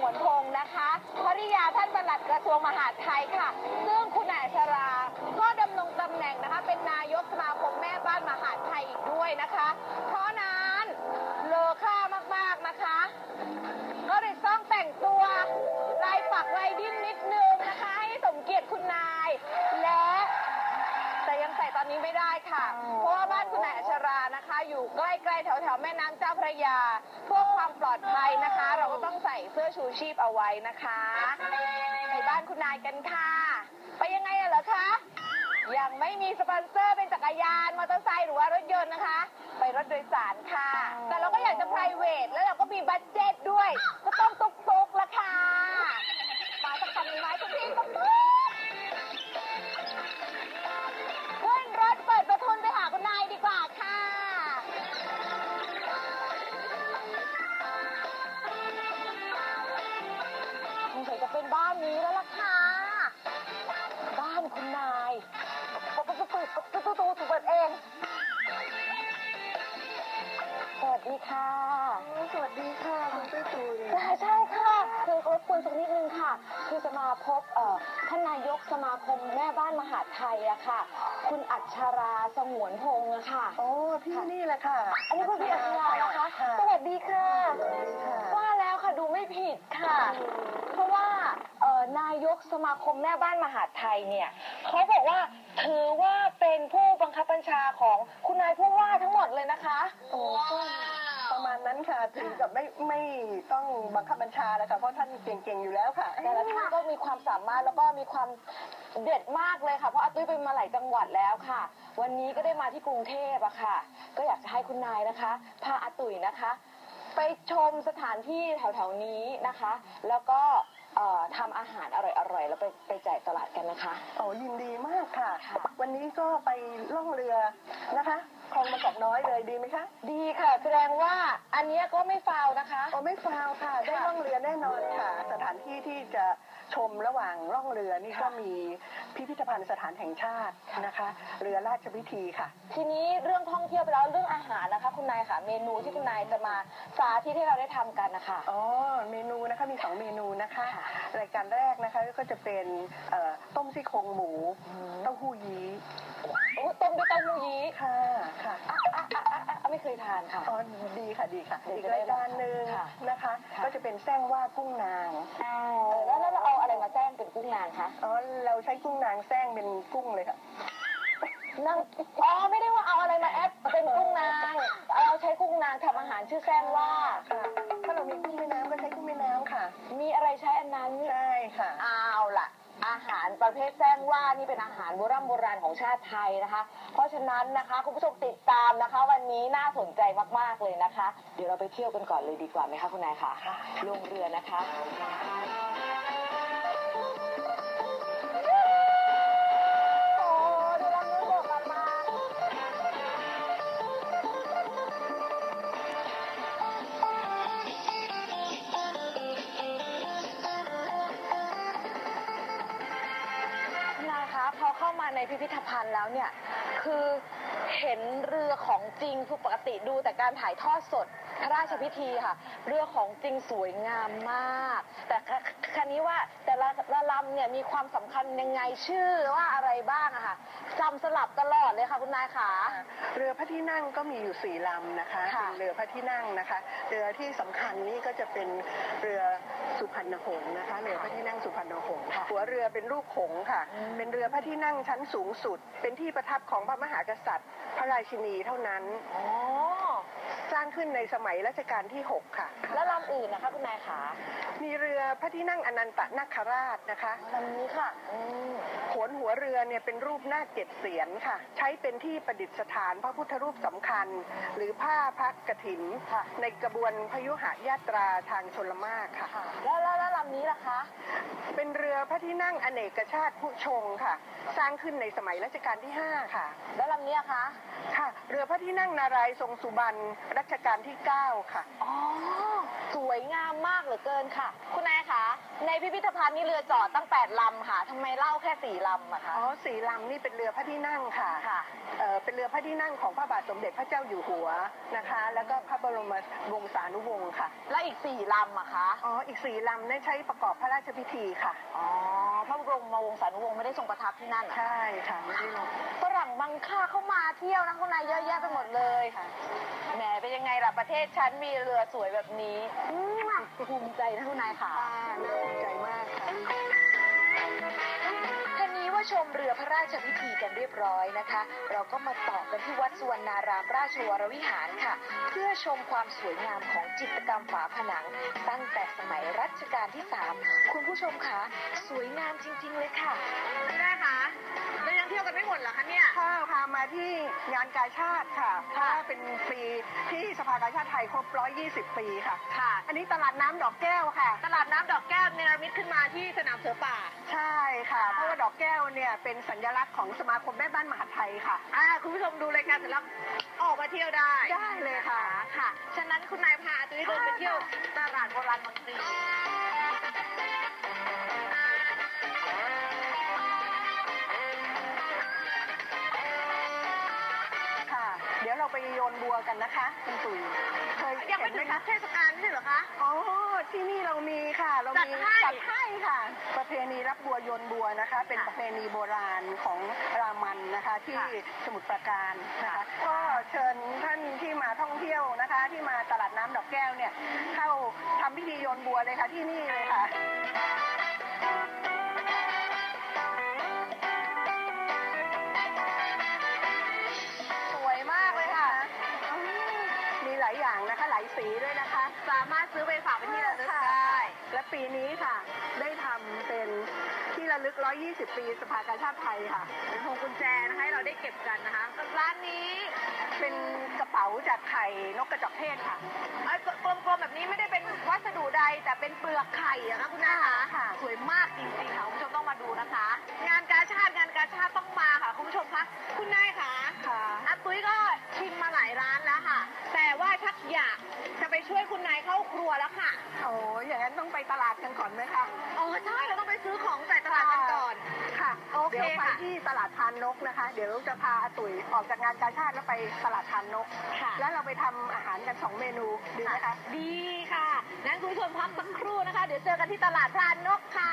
งวนพงศ์นะคะภริยาท่านปลัดกระทรวงมหาดไทยค่ะ ซึ่งคุณแอัชรา ก็ดำรงตำแหน่งนะคะ เป็นนายกสมาคมแม่บ้านมหาดไทยอีกด้วยนะคะ เพื่อความปลอดภัยนะคะ เราก็ต้องใส่เสื้อชูชีพเอาไว้นะคะไปบ้านคุณนายกันค่ะ ไปยังไงอะเหรอคะยังไม่มีสปอนเซอร์เป็นจักรยานมอเตอร์ไซค์หรือว่ารถยนต์นะคะ ไปรถโดยสารค่ะ แต่เราก็อยากจะ p r i v a t แล้วเราก็มีบัตเจ็ตด้วยเดีค่ะ สวัสดีค่ะคุณตุ้ยตุยใช่ใช่ค่ะคือรบกวนสักนิดนึงค่ะ คือจะมาพบเอ่อท่านนายกสมาคมแม่บ้านมหาดไทยอะค่ะ คุณอัชราสงวนพงศ์อะค่ะ โอ้พี่นี่แหละค่ะ อันนี้คุณพี่อัชรานะคะสวัสดีค่ะสวัสดีค่ะ ว่าแล้วค่ะดูไม่ผิดค่ะ เพราะว่าเอ่อนายกสมาคมแม่บ้านมหาดไทยเนี่ยเขาบอกว่าถือว่าเป็นผู้บังคับบัญชาของคุณนายผู้ว่าทั้งหมดเลยนะคะ โอ้ก็ประมาณ นั้นค่ะถึงกับไม่ไม่ต้องบังคับบัญชาแล้วค่ะเพราะท่านเก่งๆอยู่แล้วค่ะ แต่ละท่านก็มีความสามารถแล้วก็มีความเด็ดมากเลยค่ะ เพราะอาตุ้ยไปมาหลายจังหวัดแล้วค่ะ วันนี้ก็ได้มาที่กรุงเทพอะค่ะ ก็อยากจะให้คุณนายนะคะพาอาตุ้ยนะคะ ไปชมสถานที่แถวๆนี้นะคะ แล้วก็เอ่อทำอาหารอร่อยๆ แล้วไปไปจ่ายตลาดกันนะคะ โอ้ยินดีมากค่ะค่ะวันนี้ก็ไปล่องเรือนะคะ คลองบางกอกน้อยเลยดีไหมคะ ดีค่ะ แสดงว่าอันเนี้ยก็ไม่ฟาวนะคะ โอ้ไม่ฟาวค่ะ ได้ล่องเรือแน่นอนค่ะ สถานที่ที่จะชมระหว่างล่องเรือนี่ก็ค่ะมีพิพิธภัณฑ์สถานแห่งชาตินะคะ เรือราชวิธีค่ะ ทีนี้เรื่องท่องเที่ยวไปแล้วเรื่องอาหารนะคะ คุณนายค่ะ เมนูที่คุณนายจะมาสาธิตให้เราได้ทำกันนะคะ อ๋อเมนูนะคะมีสองเมนูนะคะค่ะรายการแรกนะคะก็จะเป็นเอ่อต้มซี่โครงหมูอืมเต้าหู้ยี้ โอ้ต้มด้วยเต้าหู้ยี้ค่ะค่ะอะอะอะอะอะไม่เคยทานค่ะ อ๋อดีค่ะดีค่ะเดี๋ยวอีกจะได้รายการหนึ่งค่ะนะคะ ค่ะ ก็จะเป็นแซงว่ากุ้งนางเออแล้วแล้วเราเอาอะไรมาแจ้งเป็นกุ้งนางคะอ๋อเราใช้กุ้งนางแซงเป็นกุ้งเลยค่ะ นั่งอ๋อไม่ได้ว่าเอาอะไรมาแอปเป็นกุ้งนางเราใช้กุ้งนางทำอาหารชื่อแซงว่า ค่ะถ้าเรามีกุ้งแม่น้ำก็ใช้กุ้งแม่น้ำค่ะ มีอะไรใช้อันนั้นใช่ค่ะ เอาล่ะ อาหารประเภทแซงว่านี่เป็นอาหารโบราณโบราณของชาติไทยนะคะ เพราะฉะนั้นนะคะคุณผู้ชมติดตามนะคะ วันนี้น่าสนใจมากๆเลยนะคะ เดี๋ยวเราไปเที่ยวกันก่อนเลยดีกว่าไหมคะคุณนายคะค่ะลงเรือนะคะ มาในพิพิธภัณฑ์แล้วเนี่ย คือเห็นเรือของจริงคือปกติดูแต่การถ่ายทอดสดพระราชพิธีค่ะ เรือของจริงสวยงามมาก แต่คคันนี้ว่า ละละลำเนี่ยมีความสำคัญยังไงชื่อว่าอะไรบ้างอะค่ะจำสลับตลอดเลยค่ะคุณนายขา เรือพระที่นั่งก็มีอยู่สี่ลำนะคะค่ะ เป็นเรือพระที่นั่งนะคะ เรือที่สำคัญนี่ก็จะเป็นเรือสุพรรณหงส์นะคะ เรือพระที่นั่งสุพรรณหงส์ค่ะหัวเรือเป็นรูปหงส์ค่ะ อืม เป็นเรือพระที่นั่งชั้นสูงสุด เป็นที่ประทับของพระมหากษัตริย์ พระราชินีเท่านั้น อ๋อ สร้างขึ้นในสมัยรัชกาลที่หกค่ะ แล้วลำอื่นนะคะคุณนายขา มีเรือพระที่นั่งอนันตนาคราชนะคะลำนี้ค่ะอืมโขนหัวเรือเนี่ยเป็นรูปหน้าคเจ็ดเสียนค่ะ ใช้เป็นที่ประดิษฐานพระพุทธรูปสำคัญ หรือผ้าพระกฐินค่ะในกระบวนพยุหยาตราทางชลมากค่ะค่ะแล้วแล้วแล้วลำนี้ล่ะคะ เป็นเรือพระที่นั่งอเนกชาติผู้ชงค่ะ สร้างขึ้นในสมัยรัชกาลที่ 5 ค่ะ แล้วลำนี้อะคะ ค่ะ เรือพระที่นั่งนารายณ์ทรงสุบรรณรัชกาลที่ 9 ค่ะ อ๋อ สวยงามมากเหลือเกินค่ะ คุณนายคะ ในพิพิธภัณฑ์นี่เรือจอดตั้งแปดลำค่ะทำไมเล่าแค่สี่ลำอะคะอ๋อสีลำนี่เป็นเรือพระที่นั่งค่ะค่ะ เอ่อเป็นเรือพระที่นั่งของพระบาทสมเด็จพระเจ้าอยู่หัวนะคะ แล้วก็พระบรมวงศานุวงศ์ค่ะ และอีกสี่ลำอะคะอ๋อ อีกสี่ลำเนี่ยใช้ประกอบพระราชพิธีค่ะ อ๋อพระบรมวงศานุวงศ์ไม่ได้ทรงประทับที่นั่นเหรอใช่ค่ะไม่ได้ลงฝรั่งบางค่าเข้ามาเที่ยวนะคุณนายเยอะแยะไปหมดเลยค่ะแหมเป็นยังไงล่ะประเทศฉันมีเรือสวยแบบนี้อื้อภูมิใจนะคุณนายค่ะค่ะน่าภูมิใจมากค่ะ ท่านี้ว่าชมเรือพระราชพิธีกันเรียบร้อยนะคะ เราก็มาต่อกันที่วัดสุวรรณารามราชวรวิหารค่ะ เพื่อชมความสวยงามของจิตรกรรมฝาผนัง ตั้งแต่สมัยรัชกาลที่ 3 คุณผู้ชมคะสวยงามจริง ๆ เลยค่ะคุณนายคะเรายังเที่ยวกันไม่หมดเหรอคะเนี่ยค่ะพามาที่งานกาชาติค่ะเพราะว่าเป็นปีที่สภากาชาติไทยครบ 120 ปีค่ะ ค่ะ อันนี้ตลาดน้ำดอกแก้วค่ะ ตลาดน้ำดอกแก้วเนรมิตขึ้นมาที่สนามเสือป่า ใช่ค่ะ เพราะว่าดอกแก้วเนี่ยเป็นสัญลักษณ์ของสมาคมแม่บ้านมหาดไทยค่ะ อ่าคุณผู้ชมดูรายการเสร็จแล้วออกมาเที่ยวได้ได้เลยค่ะ ค่ะ ฉะนั้นคุณนายพาตุ้ยเดินไปเที่ยวตลาดโบราณบางพ โยนบัวกันนะคะคุณตุ๋ยเคยยังไม่เห็นถึงไหมคะเทศกาลไม่ใช่เหรอคะ อ๋อที่นี่เรามีค่ะ เราจัดมีให้ จัดให้ค่ะ ประเพณีรับบัวโยนบัวนะคะ เป็นค่ะประเพณีโบราณของรามันนะคะที่ค่ะสมุทรปราการนะคะค่ะก็เชิญท่านที่มาท่องเที่ยวนะคะ ที่มาตลาดน้ำดอกแก้วเนี่ย เข้าทำพิธีโยนบัวเลยค่ะที่นี่เลยค่ะ มีหลายอย่างนะคะหลายสีด้วยนะคะ สามารถซื้อไปฝากเป็นที่ระลึกค่ะได้ และปีนี้ค่ะ ได้ทำเป็นที่ระลึก 120 ปีสภากาชาติไทยค่ะ เป็นพวงกุญแจนะคะให้เราได้เก็บกันนะคะร้านนี้เป็นกระเป๋าจากไข่นกกระจอกเทศค่ะ เอ้ยกลมๆแบบนี้ไม่ได้เป็นวัสดุใดแต่เป็นเปลือกไข่อะคะคุณนาคะค่ะ สวยมากจริงๆค่ะคุณผู้ชมต้องมาดูนะคะ งานกาชาติงานกาชาติต้องมาค่ะคุณผู้ชมคะคุณนายคะค่ะอาตุ้ยก็ชิมมา คุณนายเข้าครัวแล้วค่ะโอ้ยอย่างนั้นต้องไปตลาดกันก่อนไหมคะอ๋อใช่เราต้องไปซื้อของใส่ตลาดกันก่อน ค่ะโอเคเดี๋ยวไปค่ะ ที่ตลาดทานนกนะคะ เดี๋ยวจะพาอาตุ๋ยออกจากงานกาชาติแล้วไปตลาดทานนก ค่ะ แล้วเราไปทำอาหารกันสองเมนูดีไหมคะดีค่ะนั้นคุณผู้ชมพักสักครู่นะคะ เดี๋ยวเจอกันที่ตลาดพรานนกค่ะ